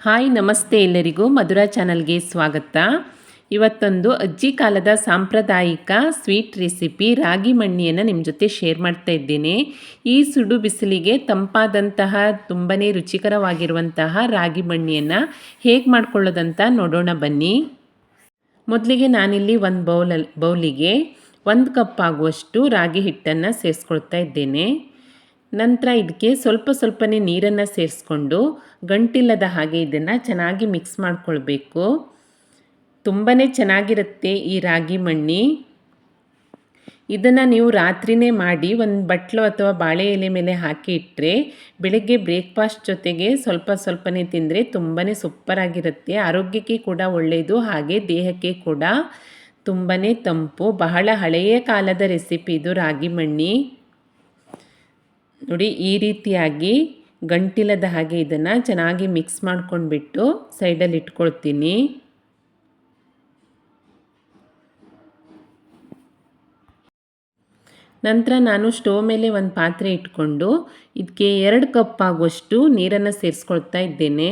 Hi, ನಮಸ್ತೆ ಎಲ್ಲರಿಗೂ ಮಧುರಾ ಚಾನಲ್ಗೆ ಸ್ವಾಗತ. ಇವತ್ತೊಂದು ಅಜ್ಜಿ ಕಾಲದ ಸಾಂಪ್ರದಾಯಿಕ ಸ್ವೀಟ್ ರೆಸಿಪಿ ರಾಗಿ ಮಣ್ಣಿಯನ್ನು ನಿಮ್ಮ ಜೊತೆ ಶೇರ್ ಮಾಡ್ತಾ ಇದ್ದೇನೆ. ಈ ಸುಡು ಬಿಸಿಲಿಗೆ ತಂಪಾದಂತಹ ತುಂಬಾ ರುಚಿಕರವಾಗಿರುವಂತಹ ರಾಗಿ ಮಣ್ಣಿಯನ್ನು ಹೇಗೆ ಮಾಡ್ಕೊಳ್ಳೋದಂತ ನೋಡೋಣ ಬನ್ನಿ. ಮೊದಲಿಗೆ ನಾನಿಲ್ಲಿ ಒಂದು ಬೌಲಲ್ಲಿ ಬೌಲಿಗೆ ಒಂದು ಕಪ್ ಆಗುವಷ್ಟು ರಾಗಿ ಹಿಟ್ಟನ್ನು ಸೇರಿಸ್ಕೊಳ್ತಾ ಇದ್ದೇನೆ. ನಂತರ ಇದಕ್ಕೆ ಸ್ವಲ್ಪ ಸ್ವಲ್ಪನೇ ನೀರನ್ನು ಸೇರಿಸ್ಕೊಂಡು ಗಂಟಿಲ್ಲದ ಹಾಗೆ ಇದನ್ನು ಚೆನ್ನಾಗಿ ಮಿಕ್ಸ್ ಮಾಡಿಕೊಳ್ಬೇಕು. ತುಂಬಾ ಚೆನ್ನಾಗಿರುತ್ತೆ ಈ ರಾಗಿ ಮಣ್ಣಿ. ಇದನ್ನು ನೀವು ರಾತ್ರಿನೇ ಮಾಡಿ ಒಂದು ಬಟ್ಲು ಅಥವಾ ಬಾಳೆ ಎಲೆ ಮೇಲೆ ಹಾಕಿ ಇಟ್ಟರೆ ಬೆಳಗ್ಗೆ ಬ್ರೇಕ್ಫಾಸ್ಟ್ ಜೊತೆಗೆ ಸ್ವಲ್ಪ ಸ್ವಲ್ಪನೇ ತಿಂದರೆ ತುಂಬಾ ಸೂಪರಾಗಿರುತ್ತೆ. ಆರೋಗ್ಯಕ್ಕೆ ಕೂಡ ಒಳ್ಳೆಯದು ಹಾಗೆ ದೇಹಕ್ಕೆ ಕೂಡ. ತುಂಬಾ ತಂಪು, ಬಹಳ ಹಳೆಯ ಕಾಲದ ರೆಸಿಪಿ ಇದು ರಾಗಿ ಮಣ್ಣಿ. ನೋಡಿ, ಈ ರೀತಿಯಾಗಿ ಗಂಟಿಲದ ಹಾಗೆ ಇದನ್ನು ಚೆನ್ನಾಗಿ ಮಿಕ್ಸ್ ಮಾಡ್ಕೊಂಡ್ಬಿಟ್ಟು ಸೈಡಲ್ಲಿ ಇಟ್ಕೊಳ್ತೀನಿ. ನಂತರ ನಾನು ಸ್ಟೋವ್ ಮೇಲೆ ಒಂದು ಪಾತ್ರೆ ಇಟ್ಕೊಂಡು ಇದಕ್ಕೆ ಎರಡು ಕಪ್ ಆಗುವಷ್ಟು ನೀರನ್ನು ಸೇರಿಸ್ಕೊಳ್ತಾ ಇದ್ದೇನೆ.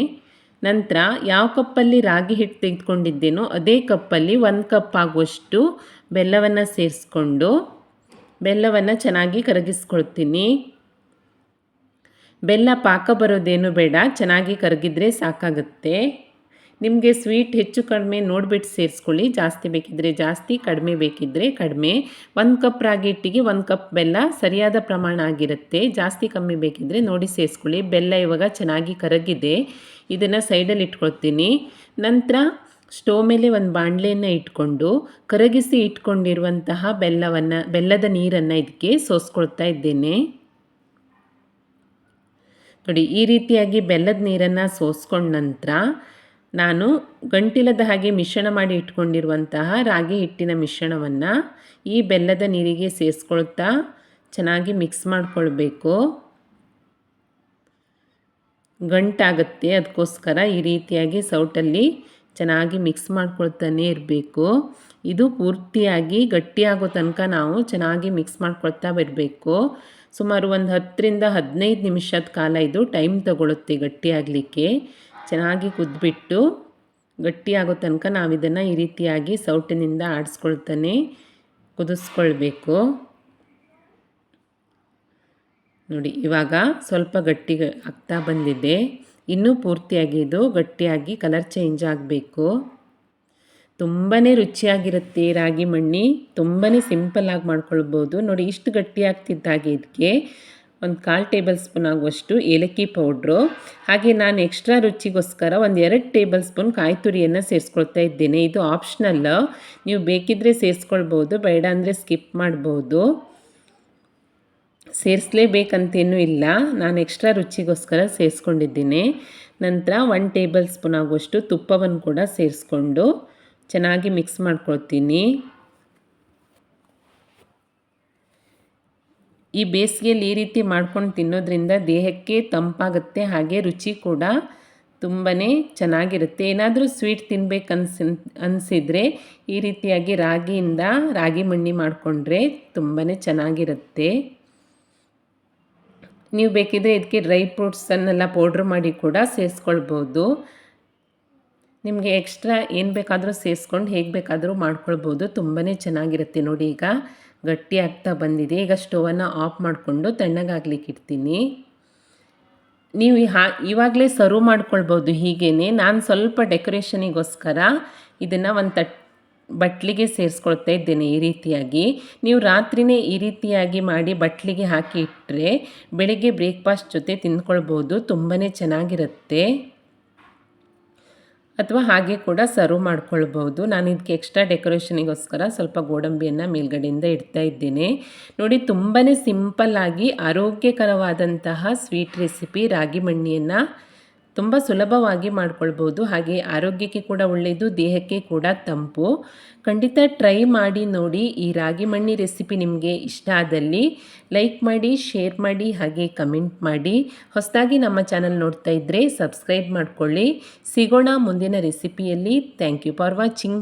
ನಂತರ ಯಾವ ಕಪ್ಪಲ್ಲಿ ರಾಗಿ ಹಿಟ್ಟು ತೆಗೆದುಕೊಂಡಿದ್ದೇನೋ ಅದೇ ಕಪ್ಪಲ್ಲಿ ಒಂದು ಕಪ್ ಆಗುವಷ್ಟು ಬೆಲ್ಲವನ್ನು ಸೇರಿಸ್ಕೊಂಡು ಬೆಲ್ಲವನ್ನು ಚೆನ್ನಾಗಿ ಕರಗಿಸ್ಕೊಳ್ತೀನಿ. ಬೆಲ್ಲ ಪಾಕ ಬರೋದೇನು ಬೇಡ, ಚೆನ್ನಾಗಿ ಕರಗಿದ್ರೆ ಸಾಕಾಗುತ್ತೆ. ನಿಮಗೆ ಸ್ವೀಟ್ ಹೆಚ್ಚು ಕಡಿಮೆ ನೋಡಿಬಿಟ್ಟು ಸೇರಿಸ್ಕೊಳ್ಳಿ, ಜಾಸ್ತಿ ಬೇಕಿದ್ದರೆ ಜಾಸ್ತಿ, ಕಡಿಮೆ ಬೇಕಿದ್ದರೆ ಕಡಿಮೆ. ಒಂದು ಕಪ್ ರಾಗಿ ಹಿಟ್ಟಿಗೆ ಒಂದು ಕಪ್ ಬೆಲ್ಲ ಸರಿಯಾದ ಪ್ರಮಾಣ ಆಗಿರುತ್ತೆ. ಜಾಸ್ತಿ ಕಮ್ಮಿ ಬೇಕಿದ್ದರೆ ನೋಡಿ ಸೇರಿಸ್ಕೊಳ್ಳಿ. ಬೆಲ್ಲ ಇವಾಗ ಚೆನ್ನಾಗಿ ಕರಗಿದೆ. ಇದನ್ನು ಸೈಡಲ್ಲಿ ಇಟ್ಕೊಳ್ತೀನಿ. ನಂತರ ಸ್ಟೋವ್ ಮೇಲೆ ಒಂದು ಬಾಣಲೆಯನ್ನು ಇಟ್ಕೊಂಡು ಕರಗಿಸಿ ಇಟ್ಕೊಂಡಿರುವಂತಹ ಬೆಲ್ಲವನ್ನು, ಬೆಲ್ಲದ ನೀರನ್ನು ಇದಕ್ಕೆ ಸೋಸ್ಕೊಳ್ತಾ ಇದ್ದೇನೆ. ನೋಡಿ, ಈ ರೀತಿಯಾಗಿ ಬೆಲ್ಲದ ನೀರನ್ನು ಸೋಸ್ಕೊಂಡ ನಂತರ ನಾನು ಗಂಟಿಲದ ಹಾಗೆ ಮಿಶ್ರಣ ಮಾಡಿ ಇಟ್ಕೊಂಡಿರುವಂತಹ ರಾಗಿ ಹಿಟ್ಟಿನ ಮಿಶ್ರಣವನ್ನು ಈ ಬೆಲ್ಲದ ನೀರಿಗೆ ಸೇರಿಸ್ಕೊಳ್ತಾ ಚೆನ್ನಾಗಿ ಮಿಕ್ಸ್ ಮಾಡಿಕೊಳ್ಬೇಕು. ಗಂಟಾಗುತ್ತೆ ಅದಕ್ಕೋಸ್ಕರ ಈ ರೀತಿಯಾಗಿ ಸೌಟಲ್ಲಿ ಚೆನ್ನಾಗಿ ಮಿಕ್ಸ್ ಮಾಡ್ಕೊಳ್ತಾನೆ ಇರಬೇಕು. ಇದು ಪೂರ್ತಿಯಾಗಿ ಗಟ್ಟಿಯಾಗೋ ತನಕ ನಾವು ಚೆನ್ನಾಗಿ ಮಿಕ್ಸ್ ಮಾಡ್ಕೊಳ್ತಾ ಬರಬೇಕು ಸುಮಾರು ಒಂದು ಹತ್ತರಿಂದ ಹದಿನೈದು ನಿಮಿಷದ ಕಾಲ ಇದು ಟೈಮ್ ತಗೊಳುತ್ತೆ ಗಟ್ಟಿಯಾಗಲಿಕ್ಕೆ. ಚೆನ್ನಾಗಿ ಕುದ್ಬಿಟ್ಟು ಗಟ್ಟಿಯಾಗೋ ತನಕ ನಾವು ಇದನ್ನು ಈ ರೀತಿಯಾಗಿ ಸೌಟಿನಿಂದ ಆಡಿಸ್ಕೊಳ್ತಾನೆ ಕುದಿಸ್ಕೊಳ್ಬೇಕು. ನೋಡಿ, ಇವಾಗ ಸ್ವಲ್ಪ ಗಟ್ಟಿ ಆಗ್ತಾ ಬಂದಿದೆ. ಇನ್ನೂ ಪೂರ್ತಿಯಾಗಿ ಇದು ಗಟ್ಟಿಯಾಗಿ ಕಲರ್ ಚೇಂಜ್ ಆಗಬೇಕು. ತುಂಬಾ ರುಚಿಯಾಗಿರುತ್ತೆ ರಾಗಿ ಮಣ್ಣಿ. ತುಂಬಾ ಸಿಂಪಲ್ಲಾಗಿ ಮಾಡ್ಕೊಳ್ಬೋದು. ನೋಡಿ, ಇಷ್ಟು ಗಟ್ಟಿಯಾಗ್ತಿದ್ದಾಗೆ ಇದಕ್ಕೆ ಒಂದು ಕಾಲು ಟೇಬಲ್ ಸ್ಪೂನ್ ಆಗುವಷ್ಟು ಏಲಕ್ಕಿ ಪೌಡ್ರು. ಹಾಗೆ ನಾನು ಎಕ್ಸ್ಟ್ರಾ ರುಚಿಗೋಸ್ಕರ ಒಂದು ಎರಡು ಟೇಬಲ್ ಸ್ಪೂನ್ ಕಾಯಿ ತುರಿಯನ್ನು ಸೇರಿಸ್ಕೊಳ್ತಾ ಇದ್ದೇನೆ. ಇದು ಆಪ್ಷನಲ್. ನೀವು ಬೇಕಿದ್ದರೆ ಸೇರಿಸ್ಕೊಳ್ಬೋದು, ಬೇಡ ಅಂದರೆ ಸ್ಕಿಪ್ ಮಾಡ್ಬೋದು. ಸೇರಿಸ್ಲೇಬೇಕಂತೇನೂ ಇಲ್ಲ. ನಾನು ಎಕ್ಸ್ಟ್ರಾ ರುಚಿಗೋಸ್ಕರ ಸೇರಿಸ್ಕೊಂಡಿದ್ದೀನಿ. ನಂತರ ಒನ್ ಟೇಬಲ್ ಸ್ಪೂನ್ ಆಗುವಷ್ಟು ತುಪ್ಪವನ್ನು ಕೂಡ ಸೇರಿಸ್ಕೊಂಡು ಚೆನ್ನಾಗಿ ಮಿಕ್ಸ್ ಮಾಡ್ಕೊಳ್ತೀನಿ. ಈ ಬೇಸಿಗೆಯಲ್ಲಿ ಈ ರೀತಿ ಮಾಡ್ಕೊಂಡು ತಿನ್ನೋದ್ರಿಂದ ದೇಹಕ್ಕೆ ತಂಪಾಗುತ್ತೆ, ಹಾಗೆ ರುಚಿ ಕೂಡ ತುಂಬಾ ಚೆನ್ನಾಗಿರುತ್ತೆ. ಏನಾದರೂ ಸ್ವೀಟ್ ತಿನ್ಬೇಕು ಅನ್ಸಿ ಅನಿಸಿದರೆ ಈ ರೀತಿಯಾಗಿ ರಾಗಿಯಿಂದ ರಾಗಿ ಮಣ್ಣಿ ಮಾಡಿಕೊಂಡ್ರೆ ತುಂಬಾ ಚೆನ್ನಾಗಿರುತ್ತೆ. ನೀವು ಬೇಕಿದ್ರೆ ಇದಕ್ಕೆ ಡ್ರೈ ಫ್ರೂಟ್ಸನ್ನೆಲ್ಲ ಪೌಡ್ರ್ ಮಾಡಿ ಕೂಡ ಸೇರಿಸ್ಕೊಳ್ಬೋದು. ನಿಮಗೆ ಎಕ್ಸ್ಟ್ರಾ ಏನು ಬೇಕಾದರೂ ಸೇರಿಸ್ಕೊಂಡು ಹೇಗೆ ಬೇಕಾದರೂ ಮಾಡ್ಕೊಳ್ಬೋದು. ತುಂಬಾ ಚೆನ್ನಾಗಿರುತ್ತೆ ನೋಡಿ ಈಗ. ಗಟ್ಟಿ ಆಗ್ತಾ ಬಂದಿದೆ. ಈಗ ಸ್ಟೋವನ್ನು ಆಫ್ ಮಾಡಿಕೊಂಡು ತಣ್ಣಗಾಗ್ಲಿಕ್ಕೆ ಇಡ್ತೀನಿ. ನೀವು ಹಾ, ಇವಾಗಲೇ ಸರ್ವ್ ಮಾಡ್ಕೊಳ್ಬೋದು ಹೀಗೇ ನಾನು ಸ್ವಲ್ಪ ಡೆಕೋರೇಷನಿಗೋಸ್ಕರ ಇದನ್ನು ಒಂದು ತಟ್, ಬಟ್ಲಿಗೆ ಸೇರಿಸ್ಕೊಳ್ತಾ ಇದ್ದೇನೆ ಈ ರೀತಿಯಾಗಿ. ನೀವು ರಾತ್ರಿನೇ ಈ ರೀತಿಯಾಗಿ ಮಾಡಿ ಬಟ್ಲಿಗೆ ಹಾಕಿ ಇಟ್ಟರೆ ಬೆಳಗ್ಗೆ ಬ್ರೇಕ್ಫಾಸ್ಟ್ ಜೊತೆ ತಿಂದ್ಕೊಳ್ಬೋದು. ತುಂಬಾ ಚೆನ್ನಾಗಿರುತ್ತೆ. ಅಥವಾ ಹಾಗೆ ಕೂಡ ಸರ್ವ್ ಮಾಡ್ಕೊಳ್ಬೋದು ನಾನು ಇದಕ್ಕೆ ಎಕ್ಸ್ಟ್ರಾ ಡೆಕೋರೇಷನಿಗೋಸ್ಕರ ಸ್ವಲ್ಪ ಗೋಡಂಬಿಯನ್ನು ಮೇಲ್ಗಡೆಯಿಂದ ಇಡ್ತಾ ಇದ್ದೇನೆ. ನೋಡಿ ತುಂಬಾ ಸಿಂಪಲ್ಲಾಗಿ ಆರೋಗ್ಯಕರವಾದಂತಹ ಸ್ವೀಟ್ ರೆಸಿಪಿ ರಾಗಿ ಮಣ್ಣಿಯನ್ನು ತುಂಬ ಸುಲಭವಾಗಿ ಮಾಡ್ಕೊಳ್ಬೋದು. ಹಾಗೆ ಆರೋಗ್ಯಕ್ಕೆ ಕೂಡ ಒಳ್ಳೆಯದು ದೇಹಕ್ಕೆ ಕೂಡ ತಂಪು. ಖಂಡಿತ ಟ್ರೈ ಮಾಡಿ ನೋಡಿ ಈ ರಾಗಿ ಮಣ್ಣಿ ರೆಸಿಪಿ ನಿಮಗೆ ಇಷ್ಟ ಆದಲ್ಲಿ ಲೈಕ್ ಮಾಡಿ ಶೇರ್ ಮಾಡಿ, ಹಾಗೆ ಕಮೆಂಟ್ ಮಾಡಿ. ಹೊಸದಾಗಿ ನಮ್ಮ ಚಾನಲ್ ನೋಡ್ತಾ ಇದ್ದರೆ ಸಬ್ಸ್ಕ್ರೈಬ್ ಮಾಡಿಕೊಳ್ಳಿ. ಸಿಗೋಣ ಮುಂದಿನ ರೆಸಿಪಿಯಲ್ಲಿ ಥ್ಯಾಂಕ್ ಯು ಫಾರ್ ವಾಚಿಂಗ್